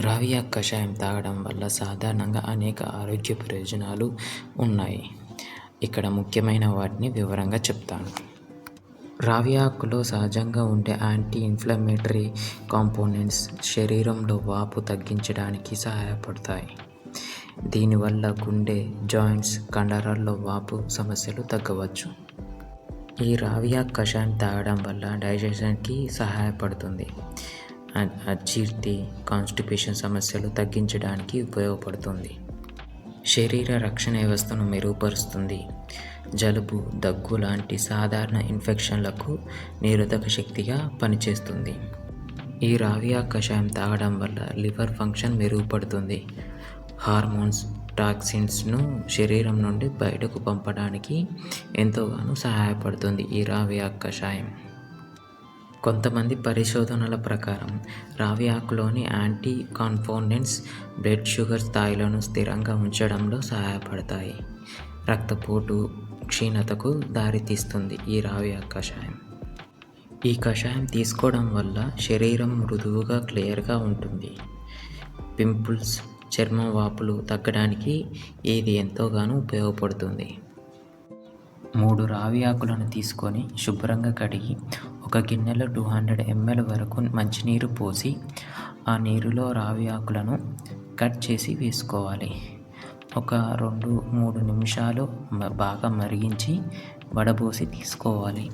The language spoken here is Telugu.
రావి కషాయం తాగడం వల్ల సాధారణంగా అనేక ఆరోగ్య ప్రయోజనాలు ఉన్నాయి. ఇక్కడ ముఖ్యమైన వాటిని వివరంగా చెప్తాను. రావి ఆకులో సహజంగా ఉండే యాంటీ ఇన్ఫ్లమేటరీ కాంపోనెంట్స్ శరీరంలో వాపు తగ్గించడానికి సహాయపడతాయి. దీనివల్ల గుండె జాయింట్స్ కండరాల్లో వాపు సమస్యలు తగ్గవచ్చు. ఈ రావియా కషాయం తాగడం వల్ల డైజెషన్కి సహాయపడుతుంది. అజీర్తి కాన్స్టిపేషన్ సమస్యలు తగ్గించడానికి ఉపయోగపడుతుంది. శరీర రక్షణ వ్యవస్థను మెరుగుపరుస్తుంది. జలుబు దగ్గు లాంటి సాధారణ ఇన్ఫెక్షన్లకు నిరోధక శక్తిగా పనిచేస్తుంది. ఈ రావియా కషాయం తాగడం వల్ల లివర్ ఫంక్షన్ మెరుగుపడుతుంది. హార్మోన్స్ టాక్సిన్స్ను శరీరం నుండి బయటకు పంపడానికి ఎంతోగానో సహాయపడుతుంది ఈ రావియా కషాయం. కొంతమంది పరిశోధనల ప్రకారం రావి ఆకులోని యాంటీ కాన్ఫోనెంట్స్ బ్లడ్ షుగర్ స్థాయిలను స్థిరంగా ఉంచడంలో సహాయపడతాయి. రక్తపోటు క్షీణతకు దారితీస్తుంది ఈ రావి కషాయం. ఈ కషాయం తీసుకోవడం వల్ల శరీరం మృదువుగా క్లియర్గా ఉంటుంది. పింపుల్స్ చర్మం వాపులు తగ్గడానికి ఇది ఎంతోగానో ఉపయోగపడుతుంది. మూడు రావి ఆకులను తీసుకొని శుభ్రంగా కడిగి ఒక గిన్నెలో టూ హండ్రెడ్ ఎంఎల్ వరకు మంచినీరు పోసి ఆ నీరులో రావి ఆకులను కట్ చేసి వేసుకోవాలి. ఒక రెండు మూడు నిమిషాలు బాగా మరిగించి వడబోసి తీసుకోవాలి.